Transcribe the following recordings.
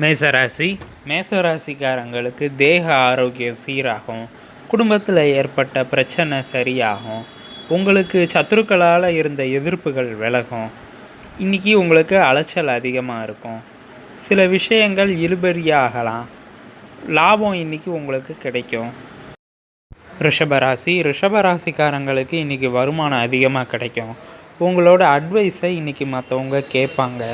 மேசராசி. மேசராசிக்காரங்களுக்கு தேக ஆரோக்கியம் சீராகும். குடும்பத்தில் ஏற்பட்ட பிரச்சனை சரியாகும். உங்களுக்கு சத்துருக்களால் இருந்த எதிர்ப்புகள் விலகும். இன்றைக்கி உங்களுக்கு அலைச்சல் அதிகமாக இருக்கும். சில விஷயங்கள் இழுபறியாகலாம். லாபம் இன்றைக்கி உங்களுக்கு கிடைக்கும். ரிஷபராசி. ரிஷபராசிக்காரங்களுக்கு இன்றைக்கி வருமானம் அதிகமாக கிடைக்கும். உங்களோட அட்வைஸை இன்றைக்கி மற்றவங்க கேட்பாங்க.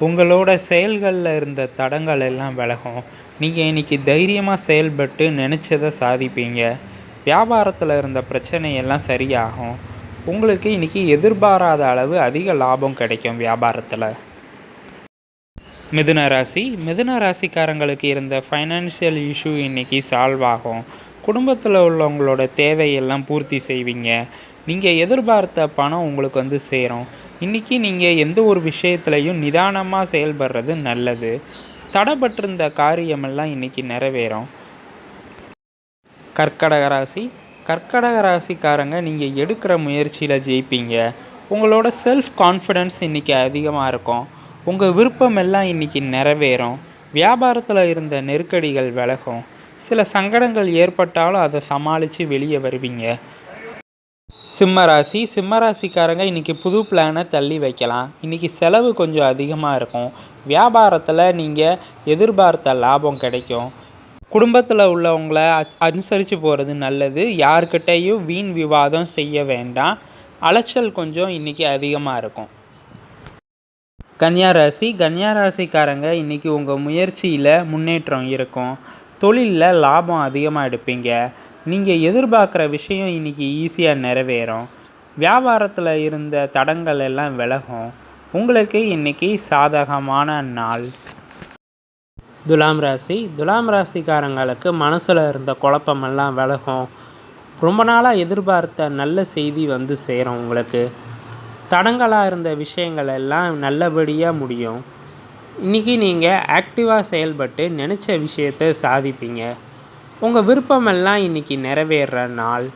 உங்களோட செயல்களில் இருந்த தடங்கள் எல்லாம் விலகும். நீங்கள் இன்றைக்கி தைரியமாக செயல்பட்டு நினச்சதை சாதிப்பீங்க. வியாபாரத்தில் இருந்த பிரச்சனையெல்லாம் சரியாகும். உங்களுக்கு இன்றைக்கி எதிர்பாராத அளவு அதிக லாபம் கிடைக்கும் வியாபாரத்தில். மிதுன ராசி. மிதுன ராசிக்காரங்களுக்கு இருந்த ஃபைனான்ஷியல் இஷ்யூ இன்றைக்கி சால்வ் ஆகும். குடும்பத்தில் உள்ளவங்களோட தேவையெல்லாம் பூர்த்தி செய்வீங்க. நீங்கள் எதிர்பார்த்த பணம் உங்களுக்கு வந்து சேரும். இன்றைக்கி நீங்கள் எந்த ஒரு விஷயத்துலையும் நிதானமாக செயல்படுறது நல்லது. தடைப்பட்டிருந்த காரியமெல்லாம் இன்றைக்கி நிறைவேறும். கர்க்கடக ராசி. கர்க்கடக ராசிக்காரங்க நீங்கள் எடுக்கிற முயற்சியில் ஜெயிப்பீங்க. உங்களோட செல்ஃப் கான்ஃபிடென்ஸ் இன்றைக்கி அதிகமாக இருக்கும். உங்கள் விருப்பம் எல்லாம் இன்றைக்கி நிறைவேறும். வியாபாரத்தில் இருந்த நெருக்கடிகள் விலகும். சில சங்கடங்கள் ஏற்பட்டாலும் அதை சமாளித்து வெளியே வருவீங்க. சிம்மராசி சிம்மராசிக்காரங்க இன்றைக்கி புது பிளானை தள்ளி வைக்கலாம். இன்றைக்கி செலவு கொஞ்சம் அதிகமாக இருக்கும். வியாபாரத்தில் நீங்கள் எதிர்பார்த்த லாபம் கிடைக்கும். குடும்பத்தில் உள்ளவங்களை அனுசரித்து போகிறது நல்லது. யார்கிட்டேயும் வீண் விவாதம் செய்ய வேண்டாம். அலைச்சல் கொஞ்சம் இன்றைக்கி அதிகமாக இருக்கும். கன்னியாராசி கன்னியாராசிக்காரங்க இன்றைக்கி உங்கள் முயற்சியில் முன்னேற்றம் இருக்கும். தொழிலில் லாபம் அதிகமாக எடுப்பீங்க. நீங்கள் எதிர்பார்க்குற விஷயம் இன்றைக்கி ஈஸியாக நிறைவேறும். வியாபாரத்தில் இருந்த தடங்கள் எல்லாம் விலகும். உங்களுக்கு இன்றைக்கி சாதகமான நாள். துலாம் ராசி. துலாம் ராசிக்காரங்களுக்கு மனசில் இருந்த குழப்பமெல்லாம் விலகும். ரொம்ப நாளாக எதிர்பார்த்த நல்ல செய்தி வந்து சேரும் உங்களுக்கு. தடங்களாக இருந்த விஷயங்கள் எல்லாம் நல்லபடியாக முடியும். இன்றைக்கி நீங்கள் ஆக்டிவாக செயல்பட்டு நினச்ச விஷயத்தை சாதிப்பீங்க. உங்கள் விருப்பமெல்லாம் இன்றைக்கி நிறைவேற நாள்?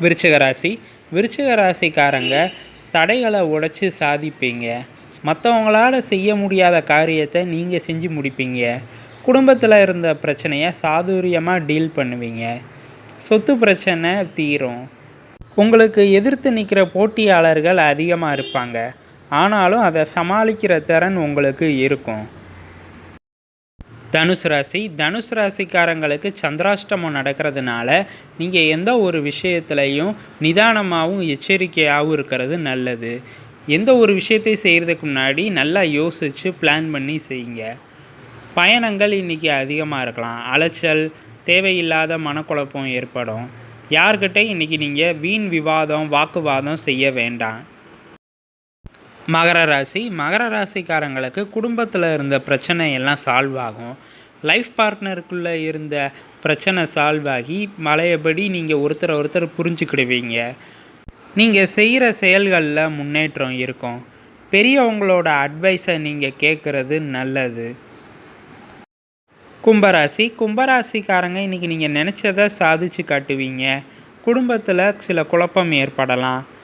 விருச்சிகராசி விருச்சிகராசிக்காரங்க ராசிக்காரங்க தடைகளை உடைச்சி சாதிப்பீங்க. மற்றவங்களால் செய்ய முடியாத காரியத்தை நீங்கள் செஞ்சு முடிப்பீங்க. குடும்பத்தில் இருந்த பிரச்சனையை சாதுரியமாக டீல் பண்ணுவீங்க. சொத்து பிரச்சனை தீரும். உங்களுக்கு எதிர்த்து நிற்கிற போட்டியாளர்கள் அதிகமாக இருப்பாங்க. ஆனாலும் அதை சமாளிக்கிற திறன் உங்களுக்கு இருக்கும். தனுசு ராசி. தனுசு ராசிக்காரங்களுக்கு சந்திராஷ்டமம் நடக்கிறதுனால நீங்கள் எந்த ஒரு விஷயத்துலையும் நிதானமாகவும் எச்சரிக்கையாகவும் இருக்கிறது நல்லது. எந்த ஒரு விஷயத்தை செய்கிறதுக்கு முன்னாடி நல்லா யோசித்து பிளான் பண்ணி செய்யுங்க. பயணங்கள் இன்றைக்கி அதிகமாக இருக்கலாம். அலைச்சல் தேவையில்லாத மனக்குழப்பம் ஏற்படும். யார்கிட்ட இன்றைக்கி நீங்கள் வீண் விவாதம் வாக்குவாதம் செய்ய வேண்டாம். மகர ராசி. மகர ராசிக்காரங்களுக்கு குடும்பத்தில் இருந்த பிரச்சனை எல்லாம் சால்வ் ஆகும். லைஃப் பார்ட்னருக்குள்ளே இருந்த பிரச்சனை சால்வ் ஆகி மலையபடி நீங்கள் ஒருத்தரை ஒருத்தர் புரிஞ்சுக்கிடுவீங்க. நீங்கள் செய்கிற செயல்களில் முன்னேற்றம் இருக்கும். பெரியவங்களோட அட்வைஸை நீங்கள் கேட்குறது நல்லது. கும்பராசி. கும்பராசிக்காரங்க இன்றைக்கி நீங்கள் நினச்சதை சாதிச்சு காட்டுவீங்க. குடும்பத்தில் சில குழப்பம் ஏற்படலாம்.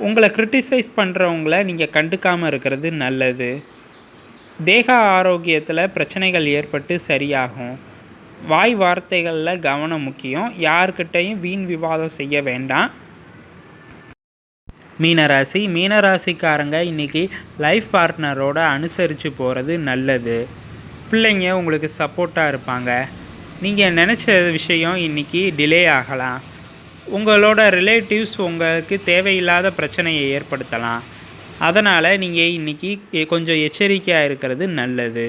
உங்களை க்ரிட்டிசைஸ் பண்ணுறவங்கள நீங்கள் கண்டுக்காமல் இருக்கிறது நல்லது. தேக ஆரோக்கியத்தில் பிரச்சனைகள் ஏற்பட்டு சரியாகும். வாய் வார்த்தைகளில் கவனம் முக்கியம். யார்கிட்டையும் வீண் விவாதம் செய்ய வேண்டாம். மீனராசி மீனராசிக்காரங்க இன்றைக்கி லைஃப் பார்ட்னரோட அனுசரித்து போகிறது நல்லது. பிள்ளைங்க உங்களுக்கு சப்போர்ட்டாக இருப்பாங்க. நீங்கள் நினச்ச விஷயம் இன்றைக்கி டிலே ஆகலாம். உங்களோட ரிலேட்டிவ்ஸ் உங்களுக்கு தேவையில்லாத பிரச்சனையை ஏற்படுத்தலாம். அதனால் நீங்கள் இன்றைக்கி கொஞ்சம் எச்சரிக்கையாக இருக்கிறது நல்லது.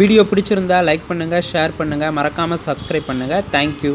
வீடியோ பிடிச்சிருந்தா லைக் பண்ணுங்கள் ஷேர் பண்ணுங்கள் மறக்காமல் சப்ஸ்கிரைப் பண்ணுங்கள் தேங்க்யூ